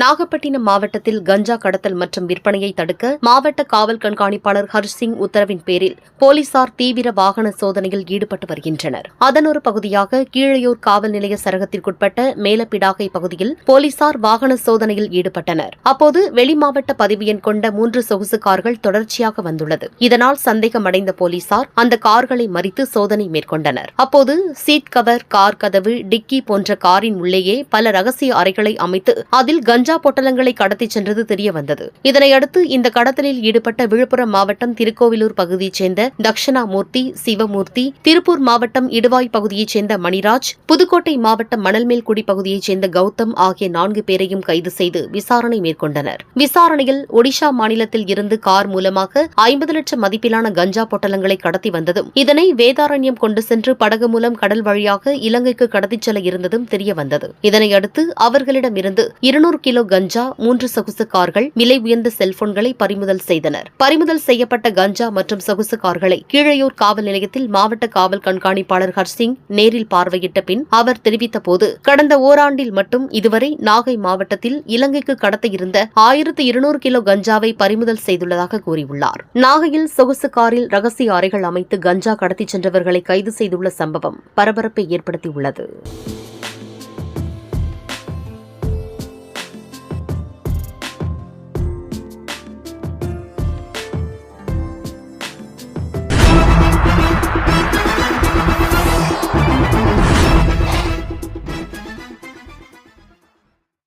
நாகப்பட்டினம் மாவட்டத்தில் கஞ்சா கடத்தல் மற்றும் விற்பனையை தடுக்க மாவட்ட காவல் கண்காணிப்பாளர் ஹர்ஷிங் உத்தரவின் பேரில் போலீசார் தீவிர வாகன சோதனையில் ஈடுபட்டு வருகின்றனர். அதன் ஒரு பகுதியாக கீழையூர் காவல் நிலைய சரகத்திற்குட்பட்ட மேலப்பிடாகை பகுதியில் போலீசார் வாகன சோதனையில் ஈடுபட்டனர். அப்போது வெளிமாவட்ட பதிவு எண் கொண்ட மூன்று சொகுசு கார்கள் தொடர்ச்சியாக வந்துள்ளது. இதனால் சந்தேகமடைந்த போலீசார் அந்த கார்களை மறித்து சோதனை மேற்கொண்டனர். அப்போது சீட் கவர் கார் கதவு டிக்கி போன்ற காரின் உள்ளேயே பல ரகசிய அறைகளை அமைத்து அதில் கஞ்சா பொட்டலங்களை கடத்திச் சென்றது தெரியவந்தது. இதனையடுத்து இந்த கடத்தலில் ஈடுபட்ட விழுப்புரம் மாவட்டம் திருக்கோவிலூர் பகுதியைச் சேர்ந்த தக்ஷணாமூர்த்தி சிவமூர்த்தி திருப்பூர் மாவட்டம் இடுவாய் பகுதியைச் சேர்ந்த மணிராஜ் புதுக்கோட்டை மாவட்டம் மணல்மேல்குடி பகுதியைச் சேர்ந்த கௌதம் ஆகிய நான்கு பேரையும் கைது செய்து விசாரணை மேற்கொண்டனர். விசாரணையில் ஒடிஷா மாநிலத்தில் இருந்து கார் மூலமாக ஐம்பது லட்சம் மதிப்பிலான கஞ்சா பொட்டலங்களை கடத்தி வந்ததும் இதனை வேதாரண்யம் கொண்டு சென்று படகு மூலம் கடல் வழியாக இலங்கைக்கு கடத்திச் செல்ல இருந்ததும் தெரியவந்தது. இதனையடுத்து அவர்களிடமிருந்து இருநூறு கிலோ கஞ்சா மூன்று சொகுசு கார்கள் விலை உயர்ந்த செல்போன்களை பறிமுதல் செய்தனர். பறிமுதல் செய்யப்பட்ட கஞ்சா மற்றும் சொகுசு கார்களை கீழையூர் காவல் நிலையத்தில் மாவட்ட காவல் கண்காணிப்பாளர் ஹர்சிங் நேரில் பார்வையிட்ட பின் அவர் தெரிவித்தபோது கடந்த ஓராண்டில் மட்டும் இதுவரை நாகை மாவட்டத்தில் இலங்கைக்கு கடத்த இருந்த ஆயிரத்து இருநூறு கிலோ கஞ்சாவை பறிமுதல் செய்துள்ளதாக கூறியுள்ளார். நாகையில் சொகுசு காரில் ரகசிய அறைகள் அமைத்து கஞ்சா கடத்திச் சென்றவர்களை கைது செய்துள்ள சம்பவம் பரபரப்பை ஏற்படுத்தியுள்ளது.